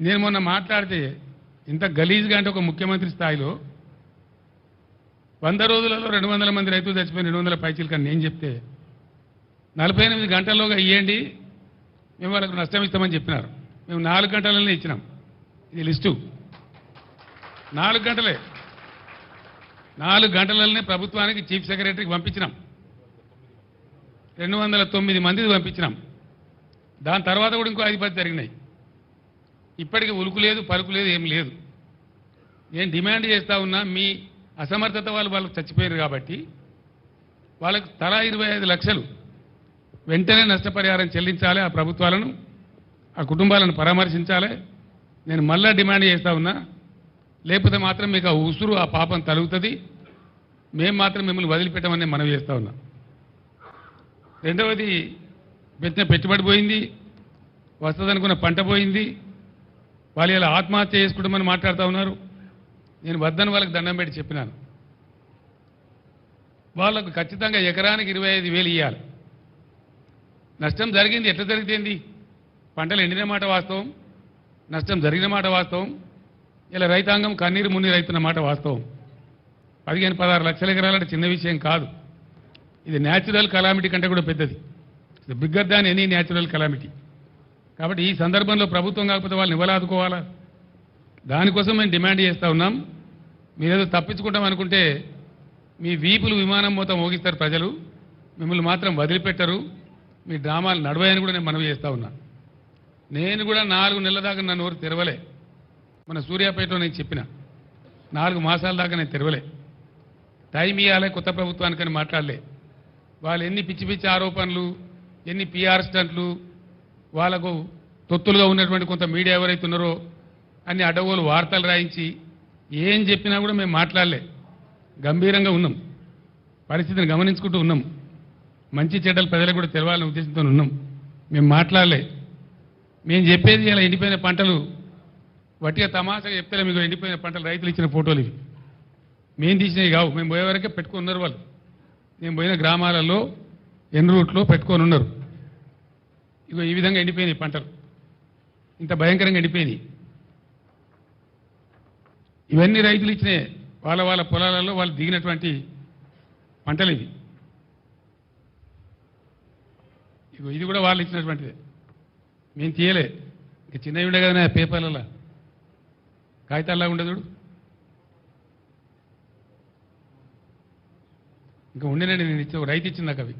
నేను మొన్న మాట్లాడితే ఇంత గలీజ్గా అంటే ఒక ముఖ్యమంత్రి స్థాయిలో వంద రోజులలో రెండు వందల మంది రైతులు చచ్చిపోయిన రెండు వందల పైచీలు కానీ నేను చెప్తే నలభై ఎనిమిది గంటల్లోగా ఇవ్వండి మేము వాళ్ళకు నష్టం ఇస్తామని చెప్పినారు. మేము నాలుగు గంటలనే ఇచ్చినాం. ఇది లిస్టు. నాలుగు గంటలే. నాలుగు గంటలనే ప్రభుత్వానికి చీఫ్ సెక్రటరీకి పంపించినాం. రెండు వందల తొమ్మిది మందికి పంపించినాం. దాని తర్వాత కూడా ఇంకో ఐదు పది జరిగినాయి. ఇప్పటికీ ఉలుకు లేదు పలుకు లేదు ఏం లేదు. నేను డిమాండ్ చేస్తా ఉన్నా మీ అసమర్థత వాళ్ళు వాళ్ళకి చచ్చిపోయారు కాబట్టి వాళ్ళకు తలా ఇరవై ఐదు లక్షలు వెంటనే నష్టపరిహారం చెల్లించాలి ఆ ప్రభుత్వాలను ఆ కుటుంబాలను పరామర్శించాలి. నేను మళ్ళా డిమాండ్ చేస్తా ఉన్నా లేకపోతే మాత్రం మీకు ఆ ఉసురు ఆ పాపం తలుగుతుంది. మేము మాత్రం మిమ్మల్ని వదిలిపెట్టమని మనవి చేస్తా ఉన్నా. రెండవది పెట్టిన పెట్టుబడి పోయింది వస్తుందనుకున్న పంట పోయింది వాళ్ళు ఇలా ఆత్మహత్య చేసుకుంటామని మాట్లాడుతూ ఉన్నారు. నేను వద్దని వాళ్ళకి దండం పెట్టి చెప్పినాను. వాళ్ళకు ఖచ్చితంగా ఎకరానికి ఇరవై ఐదు వేలు ఇవ్వాలి నష్టం జరిగింది ఎట్లా జరిగితేంది పంటలు ఎండిన మాట వాస్తవం నష్టం జరిగిన మాట వాస్తవం ఇలా రైతాంగం కన్నీరు మున్నీరు అవుతున్న మాట వాస్తవం. పదిహేను పదహారు లక్షల ఎకరాలంటే చిన్న విషయం కాదు. ఇది న్యాచురల్ కలామిటీ కంటే కూడా పెద్దది. ఇది bigger than any natural calamity కాబట్టి ఈ సందర్భంలో ప్రభుత్వం కాకపోతే వాళ్ళని ఇవ్వలాదుకోవాలా? దానికోసం మేము డిమాండ్ చేస్తూ ఉన్నాం. మీరేదో తప్పించుకుంటాం అనుకుంటే మీ వీపులు విమానం మొత్తం మోగిస్తారు ప్రజలు. మిమ్మల్ని మాత్రం వదిలిపెట్టరు. మీ డ్రామాలు నడవాయని కూడా నేను మనవి చేస్తూ ఉన్నా. నేను కూడా నాలుగు నెలల దాకా నా నోరు తెరవలే. మన సూర్యాపేటలో నేను చెప్పిన. నాలుగు మాసాల దాకా నేను తెరవలే. టైం ఇవ్వాలి కొత్త ప్రభుత్వానికని మాట్లాడలే. వాళ్ళు ఎన్ని పిచ్చి పిచ్చి ఆరోపణలు ఎన్ని పిఆర్ స్టంట్లు వాళ్ళకు తొత్తులుగా ఉన్నటువంటి కొంత మీడియా ఎవరైతే ఉన్నారో అన్ని అడవులు వార్తలు రాయించి ఏం చెప్పినా కూడా మేము మాట్లాడలే. గంభీరంగా ఉన్నాం. పరిస్థితిని గమనించుకుంటూ ఉన్నాం. మంచి చెడ్డలు ప్రజలకు కూడా తెలవాలనే ఉద్దేశంతో ఉన్నాం. మేము మాట్లాడలే. మేము చెప్పేది ఇలా ఎండిపోయిన పంటలు వట్టిగా తమాషగా చెప్తలే మీకు ఎండిపోయిన పంటలు రైతులు ఇచ్చిన ఫోటోలు ఇవి. మేము తీసినవి కావు. మేము పోయే వరకే ఉన్నారు వాళ్ళు. మేము పోయిన గ్రామాలలో ఎన్ రూట్లో పెట్టుకొని ఉన్నారు. ఇగో ఈ విధంగా ఎండిపోయినాయి పంటలు. ఇంత భయంకరంగా ఎండిపోయినాయి. ఇవన్నీ రైతులు ఇచ్చినాయి వాళ్ళ వాళ్ళ పొలాలలో వాళ్ళు దిగినటువంటి పంటలు ఇవి. ఇగో ఇది కూడా వాళ్ళు ఇచ్చినటువంటిదే. మేము తీయలే. ఇంకా చిన్నవి ఉండే కదా పేపర్లలో. కాగితాల్లా ఉండదు చూడు. ఇంకా ఉండేనండి నేను ఇచ్చిన రైతు ఇచ్చింది నాకు అవి.